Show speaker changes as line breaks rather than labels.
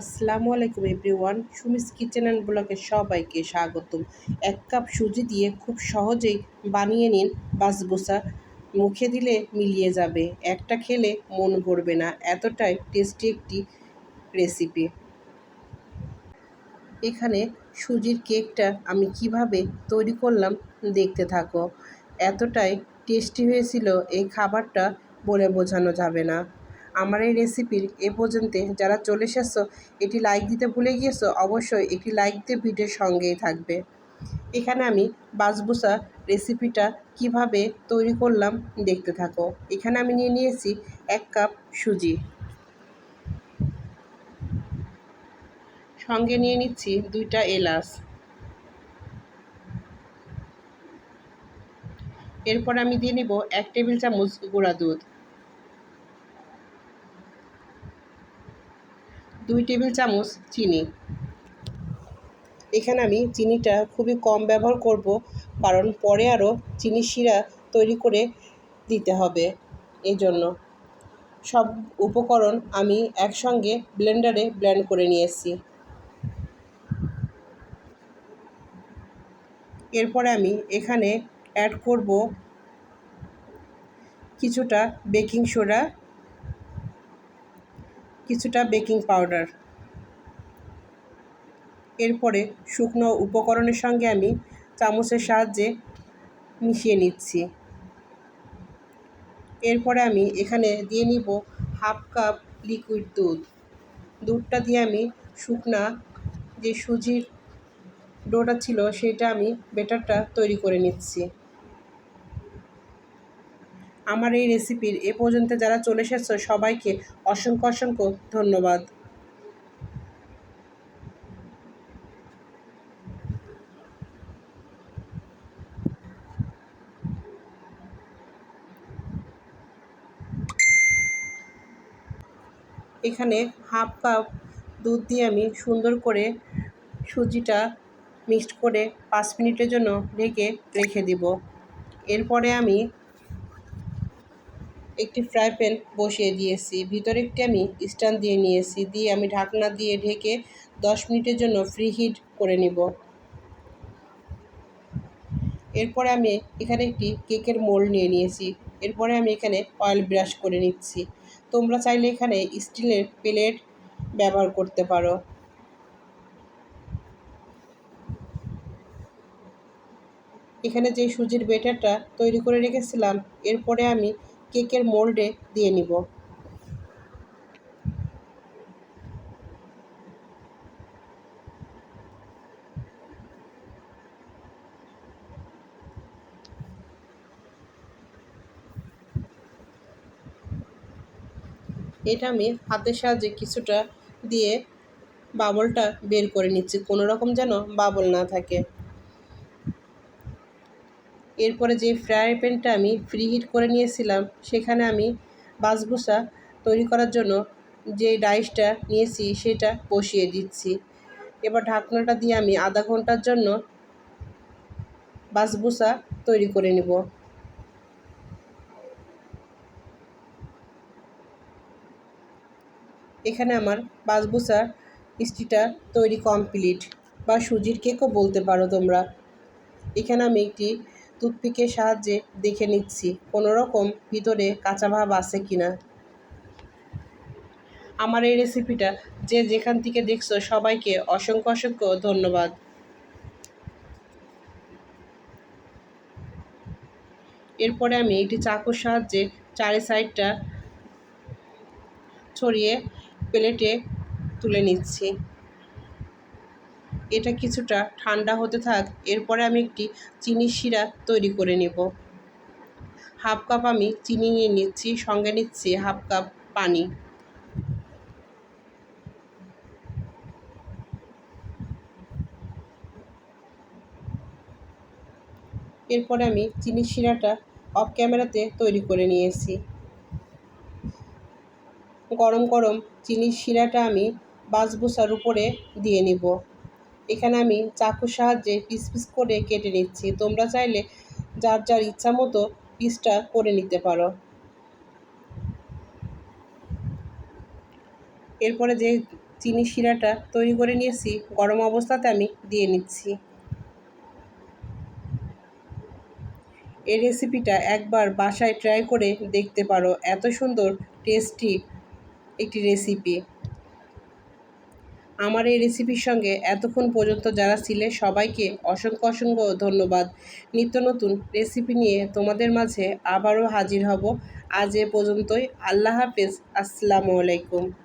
আসসালামু আলাইকুম everyone. Sumi's kitchen and ব্লগে সবাইকে স্বাগতম। এক কাপ সুজি দিয়ে খুব সহজেই বানিয়ে নিন। বাসবোসা মুখে দিলে মিলিয়ে যাবে। একটা খেলে মন ভরবে না। এতটাই টেস্টি একটি রেসিপি। এখানে সুজির কেকটা আমি কীভাবে তৈরি করলাম দেখতে থাকো। এতটাই টেস্টি হয়েছিল, এই খাবারটা বলে বোঝানো যাবে না। আমার এই রেসিপির এ পর্যন্ত যারা চলে এসেছ এটি লাইক দিতে ভুলে গিয়েছো, অবশ্যই একটি লাইক দিয়ে ভিডিওর সঙ্গেই থাকবে। এখানে আমি বাসবুসা রেসিপিটা কীভাবে তৈরি করলাম দেখতে থাকো। এখানে আমি নিয়ে নিয়েছি এক কাপ সুজি। সঙ্গে নিয়ে নিচ্ছি দুইটা এলাচ। এরপর আমি দিয়ে নিব এক টেবিল চামচ গুঁড়া দুধ। দুই টেবিল চামচ চিনি। এখানে আমি চিনিটা খুবই কম ব্যবহার করব, কারণ পরে আরও চিনি শিরা তৈরি করে দিতে হবে এই জন্য সব উপকরণ আমি একসঙ্গে ব্লেন্ডারে ব্লেন্ড করে নিয়েছি। এরপরে আমি এখানে অ্যাড করব কিছুটা বেকিং সোডা কিছুটা বেকিং পাউডার। এরপরে শুকনো উপকরণের সঙ্গে আমি চামচের সাহায্যে মিশিয়ে নিচ্ছি। এরপরে আমি এখানে দিয়ে নিব হাফ কাপ লিকুইড দুধ। দুধটা দিয়ে আমি শুকনা যে সুজির ডোটা ছিল, সেটা আমি বেটারটা তৈরি করে নিচ্ছি। আমার এই রেসিপির এ পর্যন্ত যারা চলে এসেছ, সবাইকে অসংখ্য অসংখ্য ধন্যবাদ। এখানে হাফ কাপ দুধ দিয়ে আমি সুন্দর করে সুজিটা মিক্সড করে পাঁচ মিনিটের জন্য ঢেকে রেখে দিব। এরপরে আমি একটি ফ্রাই প্যান বসিয়ে দিয়েছি। ভিতরে একটি আমি স্ট্যান্ড দিয়ে নিয়েছি। দিয়ে আমি ঢাকনা দিয়ে ঢেকে দশ মিনিটের জন্য ফ্রি হিট করে নিব। এরপরে আমি এখানে একটি কেকের মোল্ড নিয়ে নিয়েছি। এরপরে আমি এখানে অয়েল ব্রাশ করে নিচ্ছি। তোমরা চাইলে এখানে স্টিলের প্লেট ব্যবহার করতে পারো। এখানে যে সুজির বেটারটা তৈরি করে রেখেছিলাম, এরপরে আমি কেকের মোল্ডে দিয়ে নিব। এটা আমি হাতের সাহায্যে কিছুটা দিয়ে বাবলটা বের করে নিচ্ছি। কোনো রকম যেন বাবল না থাকে। এরপরে যে ফ্রাই প্যানটা আমি ফ্রি হিট করে নিয়েছিলাম, সেখানে আমি বাসবুসা তৈরি করার জন্য যে ডাইসটা নিয়েছি, সেটা বসিয়ে দিচ্ছি। এবার ঢাকনাটা দিয়ে আমি আধা ঘণ্টার জন্য বাসবুসা তৈরি করে নেব। এখানে আমার বাসবুসা মিষ্টিটা তৈরি কমপ্লিট, বা সুজির কেকও বলতে পারো তোমরা। এখানে আমি একটি টুথপিকের সাহায্যে দেখে নিচ্ছি, কোনো রকম ভিতরে কাঁচা ভাব আছে কি না। আমার এই রেসিপিটা যে যেখান থেকে দেখছ সবাইকে অসংখ্য অসংখ্য ধন্যবাদ। এরপরে আমি একটি চাকুর সাহায্যে চারি সাইডটা ছড়িয়ে প্লেটে তুলে নিচ্ছি। এটা কিছুটা ঠান্ডা হতে থাক, এরপরে আমি একটি চিনি শিরা তৈরি করে নেব। হাফ কাপ আমি চিনি নিয়ে নিচ্ছি, সঙ্গে নিচ্ছি হাফ কাপ পানি। এরপরে আমি চিনি শিরাটা অফ ক্যামেরাতে তৈরি করে নিয়েছি। গরম গরম চিনির শিরাটা আমি বাসবুসার উপরে দিয়ে নিব। এখানে আমি চাকুর সাহায্যে পিস পিস করে কেটে নিচ্ছি। তোমরা চাইলে যার যার ইচ্ছা মতো পিসটা করে নিতে পারো। এরপরে যে চিনি শিরাটা তৈরি করে নিয়েছি, গরম অবস্থাতে আমি দিয়ে নিচ্ছি। এই রেসিপিটা একবার বাসায় ট্রাই করে দেখতে পারো। এত সুন্দর টেস্টি একটি রেসিপি আমার এই রেসিপির সঙ্গে এতক্ষণ পর্যন্ত যারা ছিলে, সবাইকে অসংখ্য অসংখ্য ধন্যবাদ। নিত্য নতুন রেসিপি নিয়ে তোমাদের মাঝে আবারও হাজির হব। আজ এ পর্যন্তই। আল্লাহ হাফেজ। আসসালামু আলাইকুম।